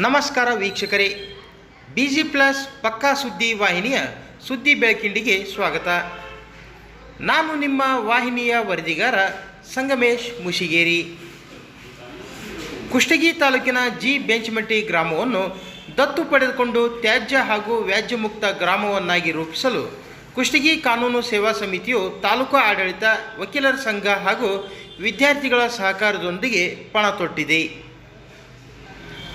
ನಮಸ್ಕಾರ ವೀಕ್ಷಕರೇ. B G plus ಪಕ್ಕಾ ಸುದ್ದಿ ವಾಹಿನಿಯ ಸುದ್ದಿ ಬೆಳಕಿಂಡಿಗೆ ಸ್ವಾಗತ. ನಾನು ನಿಮ್ಮ ವಾಹಿನಿಯ ವರದಿಗಾರ ಸಂಗಮೇಶ್ ಮುಶಿಗೇರಿ ಕುಷ್ಟಗಿ ತಾಲೂಕಿನ ಜಿ ಬೆಂಚ್ಮಟ್ಟಿ ಗ್ರಾಮವನ್ನು ದತ್ತು ಪಡೆದುಕೊಂಡು ತ್ಯಾಜ್ಯ ಹಾಗೂ ವ್ಯಾಜ್ಯ ಮುಕ್ತ ಗ್ರಾಮವನ್ನಾಗಿ ರೂಪಿಸಲು ಕುಷ್ಟಗಿ ಕಾನೂನು ಸೇವಾ ಸಮಿತಿಯು ತಾಲೂಕು ಆಡಳಿತ ವಕೀಲರ ಸಂಘ ಹಾಗೂ ವಿದ್ಯಾರ್ಥಿಗಳ ಸಹಕಾರದೊಂದಿಗೆ ಪಣ ತೊಟ್ಟಿದೆ.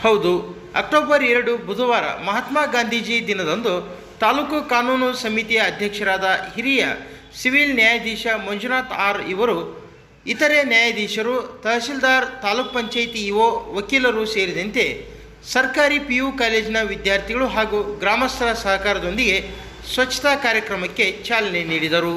ಹೌದು, ಅಕ್ಟೋಬರ್ ಎರಡು, ಬುಧವಾರ ಮಹಾತ್ಮ ಗಾಂಧೀಜಿ ದಿನದಂದು ತಾಲೂಕು ಕಾನೂನು ಸಮಿತಿಯ ಅಧ್ಯಕ್ಷರಾದ ಹಿರಿಯ ಸಿವಿಲ್ ನ್ಯಾಯಾಧೀಶ ಮಂಜುನಾಥ್ ಆರ್ ಇವರು, ಇತರೆ ನ್ಯಾಯಾಧೀಶರು, ತಹಶೀಲ್ದಾರ್, ತಾಲೂಕ್ ಪಂಚಾಯಿತಿ ಇಒ, ವಕೀಲರು ಸೇರಿದಂತೆ ಸರ್ಕಾರಿ ಪಿ ಯು ಕಾಲೇಜಿನ ವಿದ್ಯಾರ್ಥಿಗಳು ಹಾಗೂ ಗ್ರಾಮಸ್ಥರ ಸಹಕಾರದೊಂದಿಗೆ ಸ್ವಚ್ಛತಾ ಕಾರ್ಯಕ್ರಮಕ್ಕೆ ಚಾಲನೆ ನೀಡಿದರು.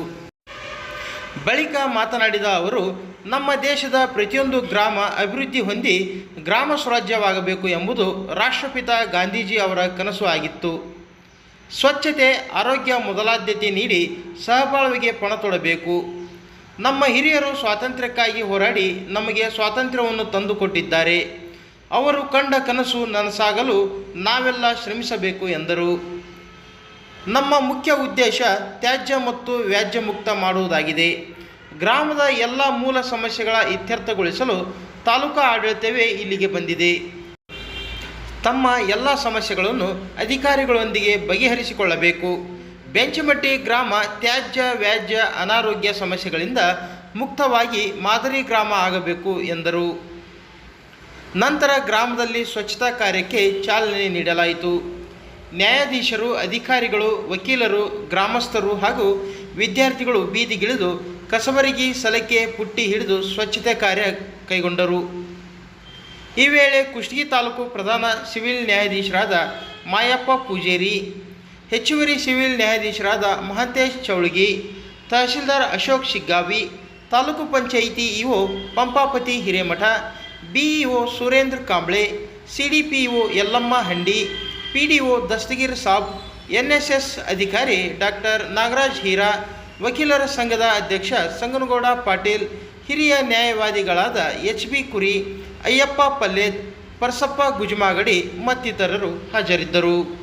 ಬಳಿಕ ಮಾತನಾಡಿದ ಅವರು ನಮ್ಮ ದೇಶದ ಪ್ರತಿಯೊಂದು ಗ್ರಾಮ ಅಭಿವೃದ್ಧಿ ಹೊಂದಿ ಗ್ರಾಮ ಸ್ವರಾಜ್ಯವಾಗಬೇಕು ಎಂಬುದು ರಾಷ್ಟ್ರಪಿತ ಗಾಂಧೀಜಿ ಅವರ ಕನಸು ಆಗಿತ್ತು. ಸ್ವಚ್ಛತೆ, ಆರೋಗ್ಯ ಮೊದಲಾದ್ಯತೆ ನೀಡಿ ಸಹಬಾಳ್ವೆಗೆ ಪಣ ತೊಡಬೇಕು. ನಮ್ಮ ಹಿರಿಯರು ಸ್ವಾತಂತ್ರ್ಯಕ್ಕಾಗಿ ಹೋರಾಡಿ ನಮಗೆ ಸ್ವಾತಂತ್ರ್ಯವನ್ನು ತಂದುಕೊಟ್ಟಿದ್ದಾರೆ. ಅವರು ಕಂಡ ಕನಸು ನನಸಾಗಲು ನಾವೆಲ್ಲ ಶ್ರಮಿಸಬೇಕು ಎಂದರು. ನಮ್ಮ ಮುಖ್ಯ ಉದ್ದೇಶ ತ್ಯಾಜ್ಯ ಮತ್ತು ವ್ಯಾಜ್ಯ ಮುಕ್ತ ಮಾಡುವುದಾಗಿದೆ. ಗ್ರಾಮದ ಎಲ್ಲ ಮೂಲ ಸಮಸ್ಯೆಗಳ ಇತ್ಯರ್ಥಗೊಳಿಸಲು ತಾಲೂಕಾ ಆಡಳಿತವೇ ಇಲ್ಲಿಗೆ ಬಂದಿದೆ. ತಮ್ಮ ಎಲ್ಲ ಸಮಸ್ಯೆಗಳನ್ನು ಅಧಿಕಾರಿಗಳೊಂದಿಗೆ ಬಗೆಹರಿಸಿಕೊಳ್ಳಬೇಕು. ಬೆಂಚಮಟ್ಟಿ ಗ್ರಾಮ ತ್ಯಾಜ್ಯ, ವ್ಯಾಜ್ಯ, ಅನಾರೋಗ್ಯ ಸಮಸ್ಯೆಗಳಿಂದ ಮುಕ್ತವಾಗಿ ಮಾದರಿ ಗ್ರಾಮ ಆಗಬೇಕು ಎಂದರು. ನಂತರ ಗ್ರಾಮದಲ್ಲಿ ಸ್ವಚ್ಛತಾ ಕಾರ್ಯಕ್ಕೆ ಚಾಲನೆ ನೀಡಲಾಯಿತು. ನ್ಯಾಯಾಧೀಶರು, ಅಧಿಕಾರಿಗಳು, ವಕೀಲರು, ಗ್ರಾಮಸ್ಥರು ಹಾಗೂ ವಿದ್ಯಾರ್ಥಿಗಳು ಬೀದಿಗಿಳಿದು ಕಸಬರಗಿ ಸಲಕೆ ಪುಟ್ಟಿ ಹಿಡಿದು ಸ್ವಚ್ಛತೆ ಕಾರ್ಯ ಕೈಗೊಂಡರು. ಈ ವೇಳೆ ಕುಷ್ಟಗಿ ತಾಲೂಕು ಪ್ರಧಾನ ಸಿವಿಲ್ ನ್ಯಾಯಾಧೀಶರಾದ ಮಾಯಪ್ಪ ಪೂಜೇರಿ, ಹೆಚ್ಚುವರಿ ಸಿವಿಲ್ ನ್ಯಾಯಾಧೀಶರಾದ Mahantesh Chowlagi, tahsildar Ashok Shiggavi, taluk panchayat EO Pampapathi Hiremath, BEO Surendra Kamble CDPO Yellamma Handi, PDO Dastagir Sab, NSS ಅಧಿಕಾರಿ ಡಾಕ್ಟರ್ ನಾಗರಾಜ್ ಹೀರಾ ವಕೀಲರ ಸಂಘದ ಅಧ್ಯಕ್ಷ ಸಂಗನಗೌಡ ಪಾಟೀಲ್, ಹಿರಿಯ ನ್ಯಾಯವಾದಿಗಳಾದ ಎಚ್ ಬಿ ಕುರಿ, ಅಯ್ಯಪ್ಪ ಪಲ್ಲೇದ್ ಪರಸಪ್ಪ ಗುಜ್ಮಾಗಡಿ ಮತ್ತಿತರರು ಹಾಜರಿದ್ದರು.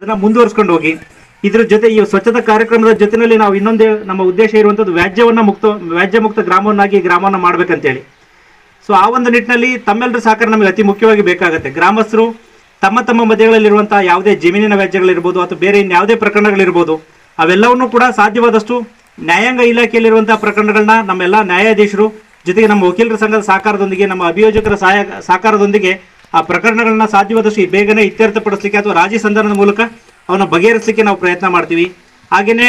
ಅದನ್ನ ಮುಂದುವರಿಸ್ಕೊಂಡು ಹೋಗಿ. ಇದ್ರ ಜೊತೆ ಈ ಸ್ವಚ್ಛತಾ ಕಾರ್ಯಕ್ರಮದ ಜೊತೆನಲ್ಲಿ ನಾವು ಇನ್ನೊಂದೇ ನಮ್ಮ ಉದ್ದೇಶ ಇರುವಂತದ್ದು ವ್ಯಾಜ್ಯವನ್ನ ಮುಕ್ತ ವ್ಯಾಜ್ಯ ಮುಕ್ತ ಗ್ರಾಮವನ್ನಾಗಿ ಗ್ರಾಮವನ್ನು ಮಾಡ್ಬೇಕಂತೇಳಿ. ಸೊ ಆ ಒಂದು ನಿಟ್ಟಿನಲ್ಲಿ ತಮ್ಮೆಲ್ಲರ ಸಹಕಾರ ನಮಗೆ ಅತಿ ಮುಖ್ಯವಾಗಿ ಬೇಕಾಗುತ್ತೆ. ಗ್ರಾಮಸ್ಥರು ತಮ್ಮ ತಮ್ಮ ಮಧ್ಯಗಳಲ್ಲಿರುವಂತಹ ಯಾವುದೇ ಜಮೀನಿನ ವ್ಯಾಜ್ಯಗಳಿರ್ಬೋದು ಅಥವಾ ಬೇರೆ ಇನ್ಯಾವುದೇ ಪ್ರಕರಣಗಳಿರ್ಬೋದು, ಅವೆಲ್ಲವನ್ನೂ ಕೂಡ ಸಾಧ್ಯವಾದಷ್ಟು ನ್ಯಾಯಾಂಗ ಇಲಾಖೆಯಲ್ಲಿರುವಂತಹ ಪ್ರಕರಣಗಳನ್ನ ನಮ್ಮೆಲ್ಲ ನ್ಯಾಯಾಧೀಶರು ಜೊತೆಗೆ ನಮ್ಮ ವಕೀಲರ ಸಂಘದ ಸಹಕಾರದೊಂದಿಗೆ, ನಮ್ಮ ಅಭಿಯೋಜಕರ ಸಹಾಯ, ಸಹಕಾರದೊಂದಿಗೆ ಆ ಪ್ರಕರಣಗಳನ್ನ ಸಾಧ್ಯವಾದಷ್ಟು ಬೇಗನೆ ಇತ್ಯರ್ಥಪಡಿಸಲಿಕ್ಕೆ ಅಥವಾ ರಾಜಿ ಸಂಧಾನದ ಮೂಲಕ ಅವನ್ನ ಬಗೆಹರಿಸಲಿಕ್ಕೆ ನಾವು ಪ್ರಯತ್ನ ಮಾಡ್ತೀವಿ. ಹಾಗೆಯೇ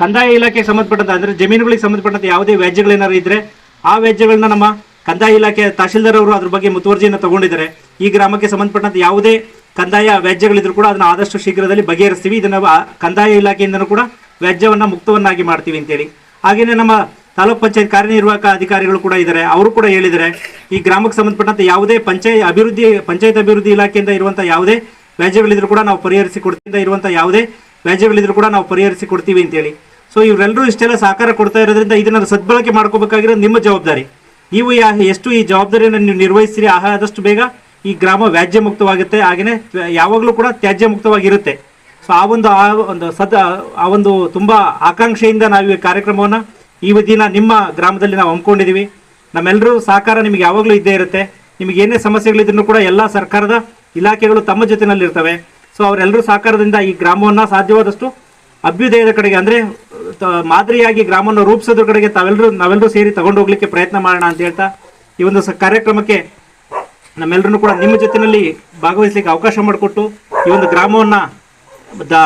ಕಂದಾಯ ಇಲಾಖೆಗೆ ಸಂಬಂಧಪಟ್ಟಂತೆ, ಅಂದರೆ ಜಮೀನುಗಳಿಗೆ ಸಂಬಂಧಪಟ್ಟಂತೆ ಯಾವುದೇ ವ್ಯಾಜ್ಯಗಳೇನಾದ್ರು ಇದ್ದರೆ ಆ ವ್ಯಾಜ್ಯಗಳನ್ನ ನಮ್ಮ ಕಂದಾಯ ಇಲಾಖೆ ತಹಶೀಲ್ದಾರ್ ಅವರು ಅದ್ರ ಬಗ್ಗೆ ಮುತುವರ್ಜಿಯನ್ನು ತಗೊಂಡಿದ್ದಾರೆ. ಈ ಗ್ರಾಮಕ್ಕೆ ಸಂಬಂಧಪಟ್ಟಂತೆ ಯಾವುದೇ ಕಂದಾಯ ವ್ಯಾಜ್ಯಗಳಿದ್ರು ಕೂಡ ಅದನ್ನು ಆದಷ್ಟು ಶೀಘ್ರದಲ್ಲಿ ಬಗೆಹರಿಸ್ತೀವಿ. ಇದನ್ನು ಕಂದಾಯ ಇಲಾಖೆಯಿಂದನೂ ಕೂಡ ವ್ಯಾಜ್ಯವನ್ನು ಮುಕ್ತವನ್ನಾಗಿ ಮಾಡ್ತೀವಿ ಅಂತೇಳಿ. ಹಾಗೆಯೇ ನಮ್ಮ ತಾಲೂಕ್ ಪಂಚಾಯತ್ ಕಾರ್ಯನಿರ್ವಾಹಕ ಅಧಿಕಾರಿಗಳು ಕೂಡ ಇದ್ದಾರೆ. ಅವರು ಕೂಡ ಹೇಳಿದ್ದಾರೆ, ಈ ಗ್ರಾಮಕ್ಕೆ ಸಂಬಂಧಪಟ್ಟಂತೆ ಯಾವುದೇ ಪಂಚಾಯತ್ ಅಭಿವೃದ್ಧಿ ಪಂಚಾಯತ್ ಅಭಿವೃದ್ಧಿ ಇಲಾಖೆಯಿಂದ ಇರುವಂತಹ ಯಾವುದೇ ವ್ಯಾಜ್ಯಗಳಿದ್ರು ಕೂಡ ನಾವು ಪರಿಹರಿಸಿ ಕೊಡ್ತಿಂದ ಇರುವಂತಹ ಯಾವುದೇ ವ್ಯಾಜ್ಯಗಳಿದ್ರು ಕೂಡ ನಾವು ಪರಿಹರಿಸಿ ಕೊಡ್ತೀವಿ ಅಂತೇಳಿ ಸೊ ಇವರೆಲ್ಲರೂ ಇಷ್ಟೆಲ್ಲ ಸಹಕಾರ ಕೊಡ್ತಾ ಇರೋದ್ರಿಂದ ಇದನ್ನ ಸದ್ಬಳಕೆ ಮಾಡ್ಕೋಬೇಕಾಗಿರೋದು ನಿಮ್ಮ ಜವಾಬ್ದಾರಿ. ನೀವು ಯಾ ಎಷ್ಟು ಈ ಜವಾಬ್ದಾರಿಯನ್ನು ನೀವು ನಿರ್ವಹಿಸ್ತೀರಿ ಆದಷ್ಟು ಬೇಗ ಈ ಗ್ರಾಮ ವ್ಯಾಜ್ಯ ಮುಕ್ತವಾಗುತ್ತೆ ಹಾಗೆಯೇ ಯಾವಾಗಲೂ ಕೂಡ ತ್ಯಾಜ್ಯ ಮುಕ್ತವಾಗಿರುತ್ತೆ ಸೊ ಆ ಒಂದು ಆ ಒಂದು ಸದ ಆ ಒಂದು ತುಂಬಾ ಆಕಾಂಕ್ಷೆಯಿಂದ ನಾವು ಈ ಕಾರ್ಯಕ್ರಮವನ್ನ ಈ ದಿನ ನಿಮ್ಮ ಗ್ರಾಮದಲ್ಲಿ ನಾವು ಹಮ್ಮಿಕೊಂಡಿದ್ದೀವಿ. ನಮ್ಮೆಲ್ಲರೂ ಸಹಕಾರ ನಿಮಗೆ ಯಾವಾಗಲೂ ಇದ್ದೇ ಇರುತ್ತೆ. ನಿಮಗೆ ಏನೇ ಸಮಸ್ಯೆಗಳಿದ್ರು ಕೂಡ ಎಲ್ಲ ಸರ್ಕಾರದ ಇಲಾಖೆಗಳು ತಮ್ಮ ಜೊತೆಯಲ್ಲಿ ಇರ್ತವೆ ಸೊ ಅವರೆಲ್ಲರೂ ಸಹಕಾರದಿಂದ ಈ ಗ್ರಾಮವನ್ನು ಸಾಧ್ಯವಾದಷ್ಟು ಅಭ್ಯುದಯದ ಕಡೆಗೆ ಅಂದರೆ ಮಾದರಿಯಾಗಿ ಗ್ರಾಮವನ್ನು ರೂಪಿಸೋದ್ರ ಕಡೆಗೆ ತಾವೆಲ್ಲರೂ ನಾವೆಲ್ಲರೂ ಸೇರಿ ತಗೊಂಡು ಹೋಗ್ಲಿಕ್ಕೆ ಪ್ರಯತ್ನ ಮಾಡೋಣ ಅಂತ ಹೇಳ್ತಾ, ಈ ಒಂದು ಕಾರ್ಯಕ್ರಮಕ್ಕೆ ನಮ್ಮೆಲ್ಲರೂ ಕೂಡ ನಿಮ್ಮ ಜೊತೆಯಲ್ಲಿ ಭಾಗವಹಿಸಲಿಕ್ಕೆ ಅವಕಾಶ ಮಾಡಿಕೊಟ್ಟು ಈ ಒಂದು ಗ್ರಾಮವನ್ನ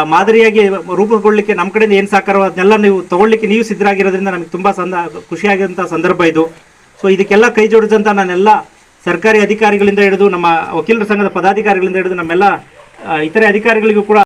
ಮಾದರಿಯಾಗಿ ರೂಪುಗೊಳ್ಳಲಿಕ್ಕೆ ನಮ್ಮ ಕಡೆಯಿಂದ ಏನು ಸಹಕಾರ ಅದನ್ನೆಲ್ಲ ನೀವು ತಗೊಳ್ಳಿಕ್ಕೆ ನೀವು ಸಿದ್ಧರಾಗಿರೋದ್ರಿಂದ ನಮಗೆ ತುಂಬಾ ಸಂದ ಖುಷಿಯಾಗಿರುವಂಥ ಸಂದರ್ಭ ಇದು. ಸೊ ಇದಕ್ಕೆಲ್ಲ ಕೈ ಜೋಡಿದಂತ ನಾನೆಲ್ಲ ಸರ್ಕಾರಿ ಅಧಿಕಾರಿಗಳಿಂದ ಹಿಡಿದು ನಮ್ಮ ವಕೀಲರ ಸಂಘದ ಪದಾಧಿಕಾರಿಗಳಿಂದ ಹಿಡಿದು ನಮ್ಮೆಲ್ಲ ಇತರೆ ಅಧಿಕಾರಿಗಳಿಗೂ ಕೂಡ